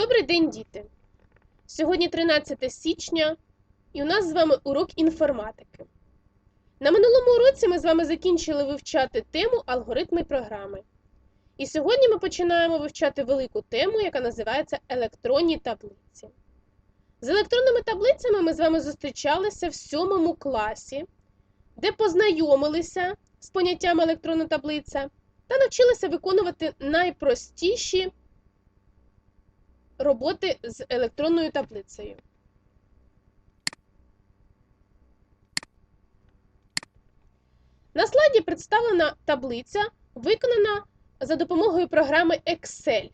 Добрий день, діти! Сьогодні 13 січня, і у нас з вами урок інформатики. На минулому уроці ми з вами закінчили вивчати тему алгоритми програми. І сьогодні ми починаємо вивчати велику тему, яка називається електронні таблиці. З електронними таблицями ми з вами зустрічалися в сьомому класі, де познайомилися з поняттям електронна таблиця та навчилися виконувати найпростіші роботи з електронною таблицею. На слайді представлена таблиця, виконана за допомогою програми Excel.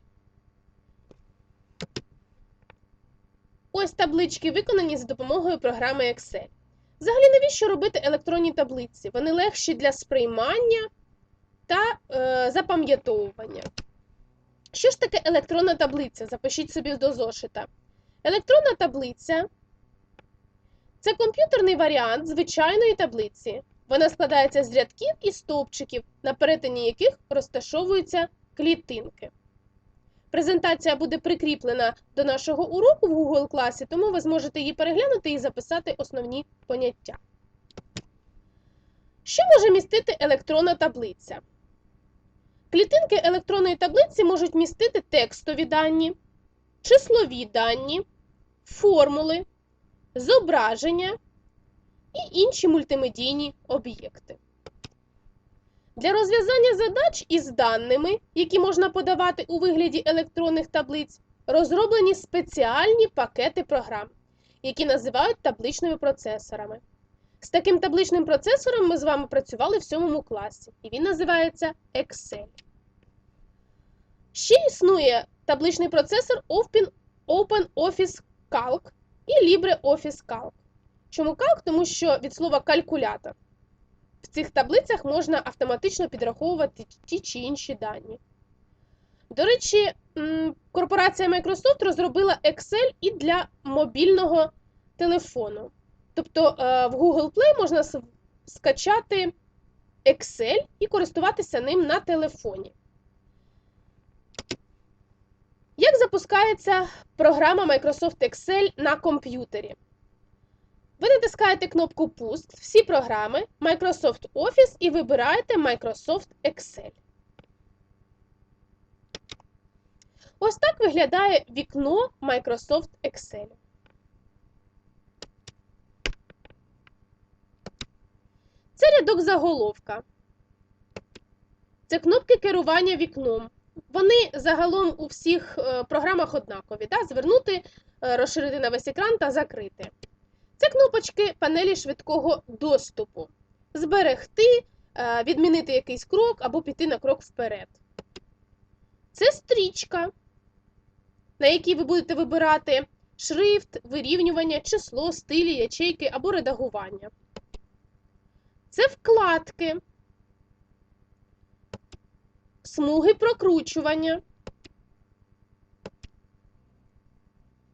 Ось таблички виконані за допомогою програми Excel. Взагалі, навіщо робити електронні таблиці? Вони легші для сприймання та е, запам'ятовування. Що ж таке електронна таблиця? Запишіть собі до зошита. Електронна таблиця це комп'ютерний варіант звичайної таблиці. Вона складається з рядків і стовпчиків, на перетині яких розташовуються клітинки. Презентація буде прикріплена до нашого уроку в Google класі, тому ви зможете її переглянути і записати основні поняття. Що може містити електронна таблиця? Клітинки електронної таблиці можуть містити текстові дані, числові дані, формули, зображення і інші мультимедійні об'єкти. Для розв'язання задач із даними, які можна подавати у вигляді електронних таблиць, розроблені спеціальні пакети програм, які називають табличними процесорами. З таким табличним процесором ми з вами працювали в 7 класі, і він називається Excel. Ще існує табличний процесор OpenOffice Calc і LibreOffice Calc. Чому Calc? Тому що від слова калькулятор. В цих таблицях можна автоматично підраховувати ті чи інші дані. До речі, корпорація Microsoft розробила Excel і для мобільного телефону. Тобто в Google Play можна скачати Excel і користуватися ним на телефоні. Як запускається програма Microsoft Excel на комп'ютері? Ви натискаєте кнопку Пуск, всі програми Microsoft Office і вибираєте Microsoft Excel. Ось так виглядає вікно Microsoft Excel. Це рядок заголовка. Це кнопки керування вікном. Вони загалом у всіх програмах однакові. Да? Звернути, розширити на весь екран та закрити. Це кнопочки панелі швидкого доступу. Зберегти, відмінити якийсь крок або піти на крок вперед. Це стрічка, на якій ви будете вибирати шрифт, вирівнювання, число, стилі, ячейки або редагування. Це вкладки, смуги прокручування.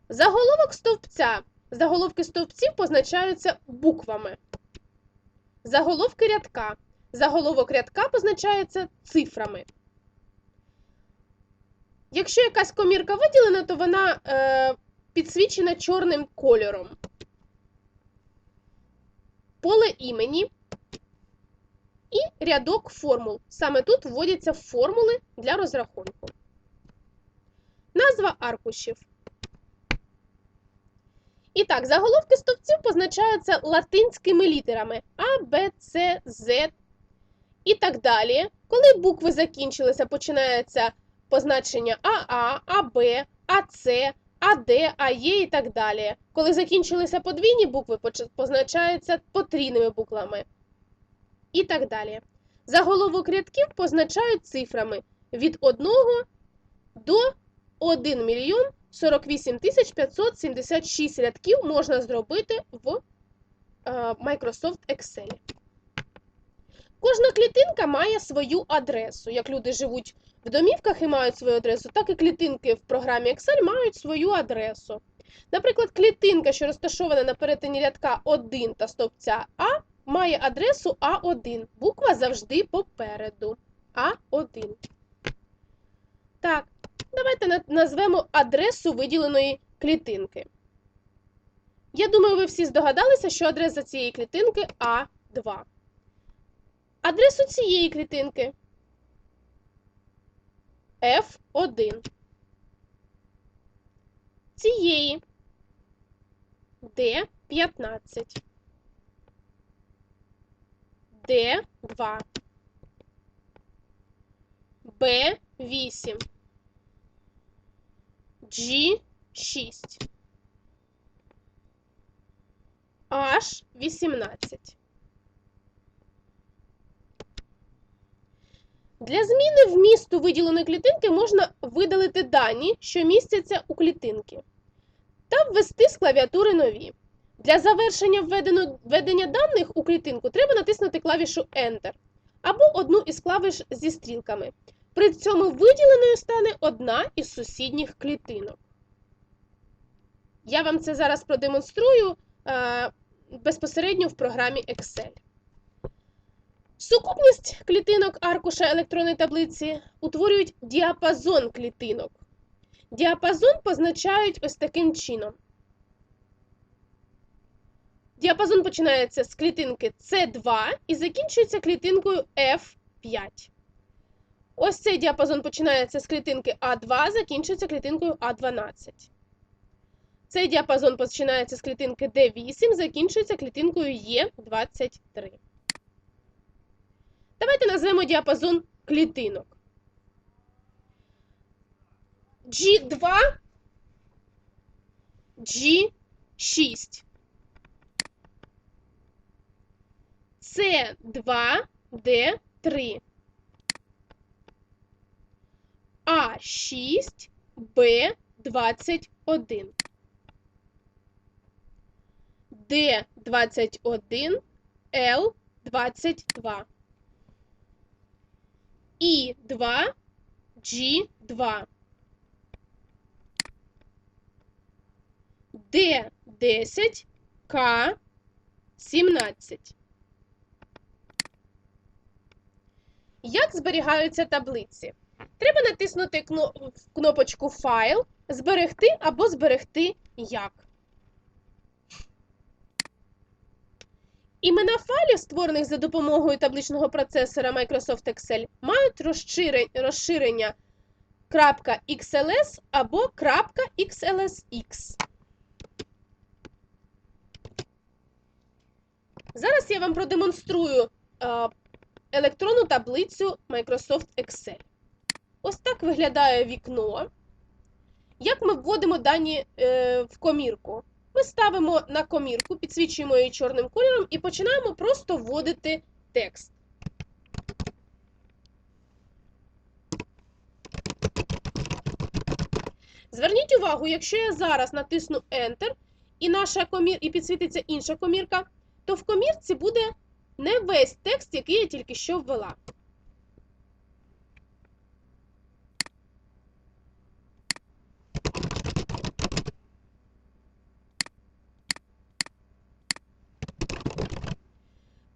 Заголовок стовпця. Заголовки стовпців позначаються буквами. Заголовки рядка. Заголовок рядка позначається цифрами. Якщо якась комірка виділена, то вона е, підсвічена чорним кольором. Поле імені і рядок формул. Саме тут вводяться формули для розрахунку. Назва аркушів. І так, заголовки стовпців позначаються латинськими літерами А, Б, С, З і так далі. Коли букви закінчилися, починається позначення АА, АБ, АЦ, АД, АЄ і так далі. Коли закінчилися подвійні букви, позначаються потрійними буквами. І так далі. Заголовок рядків позначають цифрами від 1 до 1 мільйон 48 576 рядків можна зробити в Microsoft Excel. Кожна клітинка має свою адресу. Як люди живуть в домівках і мають свою адресу, так і клітинки в програмі Excel мають свою адресу. Наприклад, клітинка, що розташована на перетині рядка 1 та стовпця А, має адресу А1. Буква завжди попереду. А1. Так, давайте назвемо адресу виділеної клітинки. Я думаю, ви всі здогадалися, що адреса цієї клітинки А2. Адресу цієї клітинки F1. Цієї D15. Д2. Б8. G6. H18. Для зміни вмісту виділеної клітинки можна видалити дані, що містяться у клітинки, та ввести з клавіатури нові. Для завершення введення даних у клітинку треба натиснути клавішу Enter або одну із клавіш зі стрілками. При цьому виділеною стане одна із сусідніх клітинок. Я вам це зараз продемонструю е, безпосередньо в програмі Excel. Сукупність клітинок аркуша електронної таблиці утворюють діапазон клітинок. Діапазон позначають ось таким чином. Діапазон починається з клітинки С2 і закінчується клітинкою F5. Ось цей діапазон починається з клітинки А2, закінчується клітинкою А12. Цей діапазон починається з клітинки D8, закінчується клітинкою Е23. Давайте назвемо діапазон клітинок. G2, G6. С2, Д3. А6, Б21. Д21, Л22. І2, G2. Д10, К17. Як зберігаються таблиці? Треба натиснути кнопочку Файл, Зберегти або Зберегти як. Імена файлів, створених за допомогою табличного процесора Microsoft Excel, мають розшире- розширення .xls або .xlsx. Зараз я вам продемонструю е, електронну таблицю Microsoft Excel. Ось так виглядає вікно. Як ми вводимо дані е, в комірку? Ми ставимо на комірку, підсвічуємо її чорним кольором і починаємо просто вводити текст. Зверніть увагу, якщо я зараз натисну Enter і, наша комір... і підсвітиться інша комірка, то в комірці буде не весь текст, який я тільки що ввела.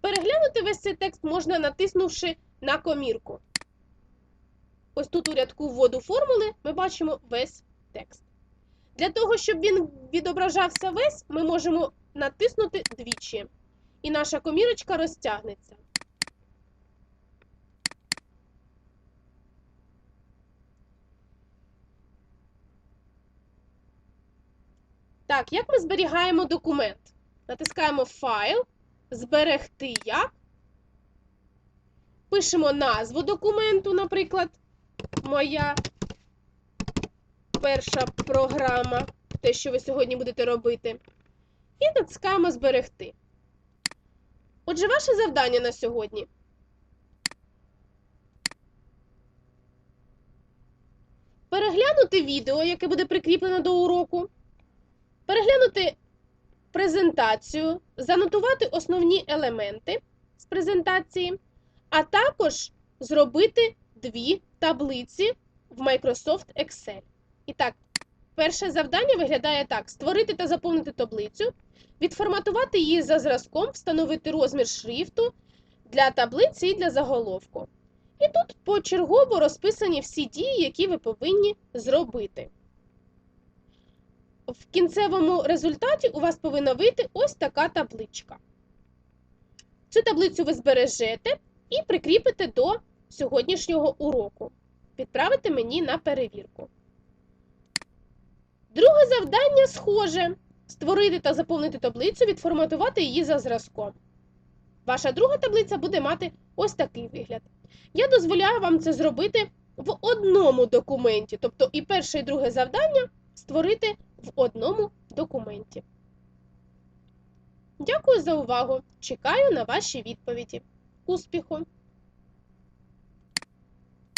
Переглянути весь цей текст можна, натиснувши на комірку. Ось тут у рядку вводу формули ми бачимо весь текст. Для того, щоб він відображався весь, ми можемо натиснути двічі. І наша комірочка розтягнеться. Так, як ми зберігаємо документ? Натискаємо Файл, Зберегти як. Пишемо назву документу, наприклад, моя перша програма, те, що ви сьогодні будете робити. І натискаємо Зберегти. Отже, ваше завдання на сьогодні. Переглянути відео, яке буде прикріплено до уроку. Переглянути презентацію, занотувати основні елементи з презентації, а також зробити дві таблиці в Microsoft Excel. І так, перше завдання виглядає так: створити та заповнити таблицю, відформатувати її за зразком, встановити розмір шрифту для таблиці і для заголовку. І тут почергово розписані всі дії, які ви повинні зробити. В кінцевому результаті у вас повинна вийти ось така табличка. Цю таблицю ви збережете і прикріпите до сьогоднішнього уроку. Відправите мені на перевірку. Друге завдання схоже: створити та заповнити таблицю, відформатувати її за зразком. Ваша друга таблиця буде мати ось такий вигляд. Я дозволяю вам це зробити в одному документі, тобто і перше, і друге завдання створити в одному документі. Дякую за увагу! Чекаю на ваші відповіді. Успіху!